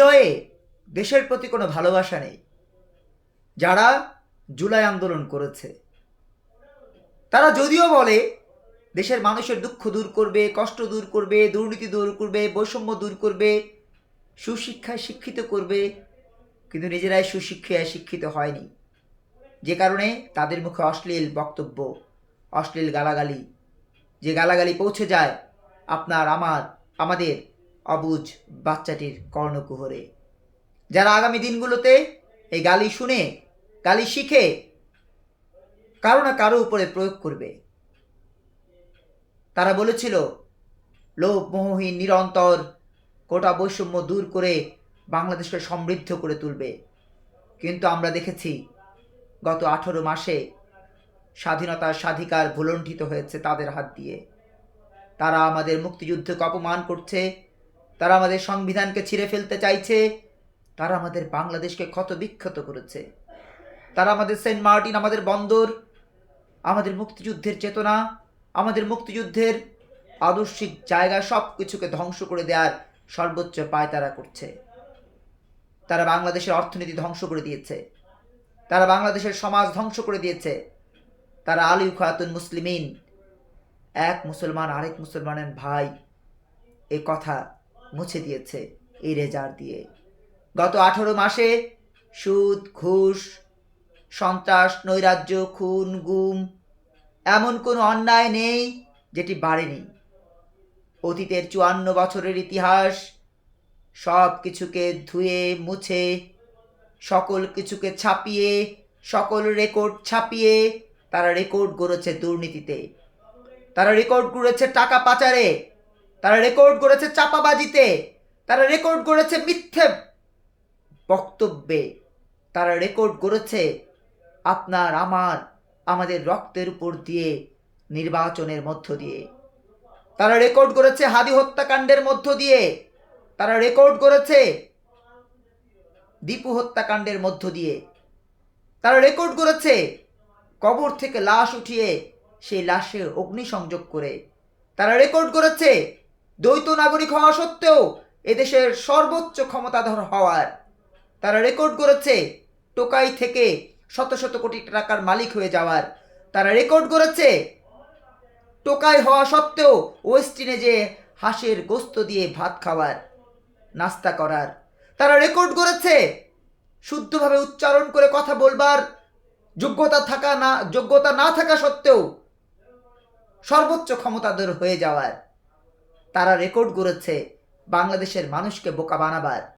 হৃদয়ে দেশের প্রতি কোনো ভালোবাসা নেই। যারা জুলাই আন্দোলন করেছে। তারা যদিও বলে, দেশের মানুষের দুঃখ দূর করবে, কষ্ট দূর করবে, দুর্নীতি দূর করবে, বৈষম্য দূর করবে, সুশিক্ষায় শিক্ষিত করবে, কিন্তু নিজেরাই সুশিক্ষায় শিক্ষিত হয়নি। যে কারণে তাদের মুখে অশ্লীল বক্তব্য, অশ্লীল গালাগালি, যে গালাগালি পৌঁছে যায় আপনার, আমার, আমাদের অবুজ বাচ্চাটির কর্ণকুহরে। যারা আগামী দিনগুলোতে এই গালি শুনে, গালি শিখে, কারও না কারও উপরে প্রয়োগ করবে। তারা বলেছিল লোভ মোহহীন নিরন্তর কোটা বৈষম্য দূর করে বাংলাদেশকে সমৃদ্ধ করে তুলবে। কিন্তু আমরা দেখেছি, গত আঠেরো মাসে স্বাধীনতার স্বাধিকার ভুলণ্ঠিত হয়েছে তাদের হাত দিয়ে। তারা আমাদের মুক্তিযুদ্ধকে অপমান করছে তারা আমাদের সংবিধানকে ছিঁড়ে ফেলতে চাইছে। তারা আমাদের বাংলাদেশকে ক্ষত বিক্ষত করেছে। তারা আমাদের সেন্ট মার্টিন আমাদের বন্দর, আমাদের মুক্তিযুদ্ধের চেতনা, আমাদের মুক্তিযুদ্ধের আদর্শিক জায়গা সব কিছুকে ধ্বংস করে দেওয়ার সর্বোচ্চ পায়তারা করছে। তারা বাংলাদেশের অর্থনীতি ধ্বংস করে দিয়েছে। তারা বাংলাদেশের সমাজ ধ্বংস করে দিয়েছে। তারা আলী খাতুন মুসলিমিন। এক মুসলমান আরেক মুসলমানের ভাই। এ কথা মুছে দিয়েছে এই রেজার দিয়ে। গত আঠারো মাসে সুদ, ঘুষ, সন্ত্রাস, নৈরাজ্য, খুন, গুম এমন কোনো অন্যায় নেই যেটি বাড়েনি। অতীতের চুয়ান্ন বছরের ইতিহাস সব কিছুকে ধুয়ে, মুছে, সকল কিছুকে ছাপিয়ে, সকল রেকর্ড ছাপিয়ে তারা রেকর্ড গড়েছে দুর্নীতিতে। তারা রেকর্ড গড়েছে টাকা পাচারে। তারা রেকর্ড করেছে চাপাবাজিতে, তারা রেকর্ড করেছে মিথ্যে বক্তব্যে, তারা রেকর্ড করেছে আপনার, আমার, আমাদের রক্তের উপর দিয়ে, নির্বাচনের মধ্য দিয়ে। তারা রেকর্ড করেছে হাদি হত্যাকাণ্ডের মধ্য দিয়ে, তারা রেকর্ড করেছে দীপু হত্যাকাণ্ডের মধ্য দিয়ে। তারা রেকর্ড করেছে কবর থেকে লাশ উঠিয়ে সেই লাশের অগ্নিসংযোগ করে। তারা রেকর্ড করেছে দ্বৈত নাগরিক হওয়া সত্ত্বেও এদেশের সর্বোচ্চ ক্ষমতাধর হওয়ার তারা রেকর্ড করেছে টোকাই থেকে শত শত কোটি টাকার মালিক হয়ে যাওয়ার তারা রেকর্ড করেছে টোকাই হওয়া সত্ত্বেও ওয়েস্টিনে যে হাঁসের গোস্ত দিয়ে ভাত খাওয়ার, নাস্তা করার, তারা রেকর্ড করেছে শুদ্ধভাবে উচ্চারণ করে কথা বলবার, যোগ্যতা থাকা না, যোগ্যতা না থাকা সত্ত্বেও সর্বোচ্চ ক্ষমতাধর হয়ে যাওয়ার। তারা রেকর্ড করেছে বাংলাদেশের মানুষকে বোকা বানাবার।